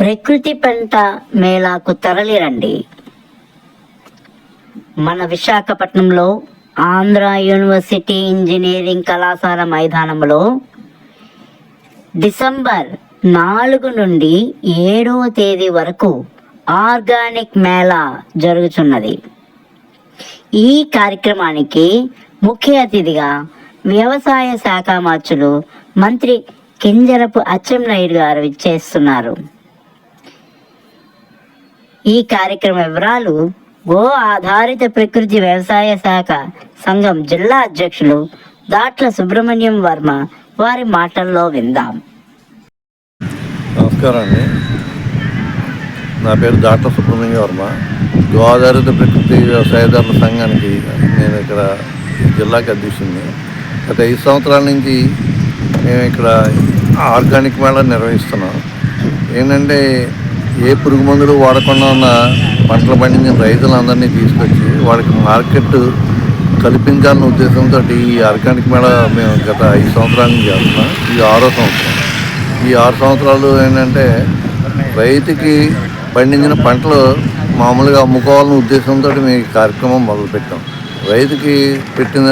ప్రకృతి పంట మేళాకు తరలిరండి. మన విశాఖపట్నంలో ఆంధ్ర యూనివర్సిటీ ఇంజనీరింగ్ కళాశాల మైదానంలో డిసెంబర్ నాలుగు నుండి ఏడవ తేదీ వరకు ఆర్గానిక్ మేళా జరుగుతున్నది ఈ కార్యక్రమానికి ముఖ్య అతిథిగా వ్యవసాయ శాఖ మార్చులు మంత్రి కింజరపు అచ్చెన్నాయుడు గారు ఇచ్చేస్తున్నారు ఈ కార్యక్రమ వివరాలు గో ఆధారిత ప్రకృతి వ్యవసాయ శాఖ సంఘం జిల్లా అధ్యక్షులు దాట్ల సుబ్రహ్మణ్యం వర్మ వారి మాటల్లో విందాం. నమస్కారం అండి నా పేరు దాట్ల సుబ్రహ్మణ్యం వర్మ. గోదావరి ప్రకృతి వ్యవసాయదారుల సంఘానికి నేను ఇక్కడ జిల్లాకి అధ్యక్షుడిని. గత ఐదు సంవత్సరాల నుంచి మేము ఇక్కడ ఆర్గానిక్ మేళా నిర్వహిస్తున్నాం. ఏంటంటే ఏ పురుగు మందులు వాడకుండా ఉన్న పంటలు పండించిన రైతులందరినీ తీసుకొచ్చి వాళ్ళకి మార్కెట్ కల్పించాలన్న ఉద్దేశంతో ఈ ఆర్గానిక్ మేళా మేము గత ఐదు సంవత్సరాల నుంచి చేస్తున్నాం. ఇది ఆరో సంవత్సరం. ఈ ఆరు సంవత్సరాలు ఏంటంటే రైతుకి పండించిన పంటలు మామూలుగా అమ్ముకోవాలనే ఉద్దేశంతో మేము ఈ కార్యక్రమం మొదలుపెట్టాం. రైతుకి పెట్టిన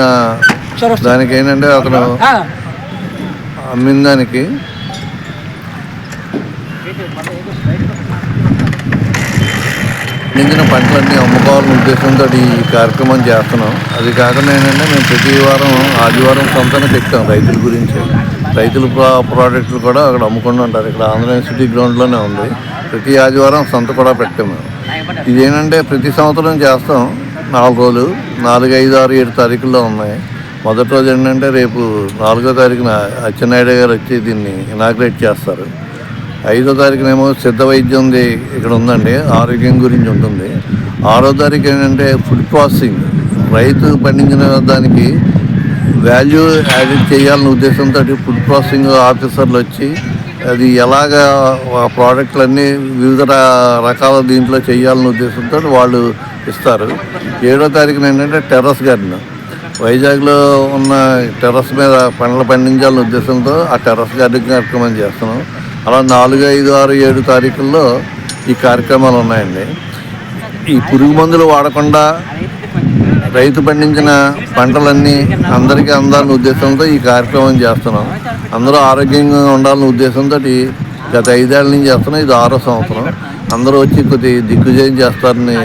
దానికి ఏంటంటే అతను అమ్మిన దానికి పండించిన పంటలన్నీ అమ్ముకోవాలనే ఉద్దేశంతో ఈ కార్యక్రమం చేస్తున్నాం. అది కాకుండా ఏంటంటే మేము ప్రతి వారం ఆదివారం సొంతన పెట్టాం రైతుల గురించి. రైతుల ప్రా- ప్రోడక్ట్లు కూడా అక్కడ అమ్ముకుంటూ ఉంటారు. ఇక్కడ ఆంధ్ర యూనివర్సిటీ గ్రౌండ్లోనే ఉంది. ప్రతి ఆదివారం సంత కూడా పెట్టాము ఇదేంటంటే ప్రతి సంవత్సరం చేస్తాం. నాలుగు రోజులు నాలుగు ఐదు ఆరు ఏడు తారీఖుల్లో ఉన్నాయి. మొదటి రోజు ఏంటంటే రేపు నాలుగో తారీఖున అచ్చెన్నాయుడు గారు వచ్చి దీన్ని ఇనాగ్రేట్ చేస్తారు. ఐదో తారీఖునేమో సిద్ధ వైద్యం ఉంది ఇక్కడ ఉందండి ఆరోగ్యం గురించి ఉంటుంది. ఆరో తారీఖు ఏంటంటే ఫుడ్ ప్రాసెసింగ్. రైతు పండించిన దానికి వాల్యూ యాడెడ్ చేయాలనే ఉద్దేశంతో ఫుడ్ ప్రాసెసింగ్ ఆఫీసర్లు వచ్చి అది ఎలాగ ఆ ప్రోడక్ట్లన్నీ వివిధ రకాల దీంట్లో చేయాలనే ఉద్దేశంతో వాళ్ళు ఇస్తారు. ఏడో తారీఖున ఏంటంటే టెర్రస్ గార్డెన్. వైజాగ్లో ఉన్న టెర్రస్ మీద పండ్లు పండించాలనే ఉద్దేశంతో ఆ టెర్రస్ గార్డెన్ కార్యక్రమం చేస్తున్నాం. అలా నాలుగు ఐదు ఆరు ఏడు తారీఖుల్లో ఈ కార్యక్రమాలు ఉన్నాయండి. ఈ పురుగు మందులు వాడకుండా రైతు పండించిన పంటలన్నీ అందరికీ అందాలనే ఉద్దేశంతో ఈ కార్యక్రమం చేస్తున్నాం. అందరూ ఆరోగ్యంగా ఉండాలనే ఉద్దేశంతో గత ఐదేళ్ళ నుంచి చేస్తున్నాం. ఇది ఆరో సంవత్సరం. అందరూ వచ్చి కొద్ది దిగ్గుజయం చేస్తారని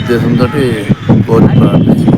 ఉద్దేశంతో కోరి ప్రార్థిస్తున్నాం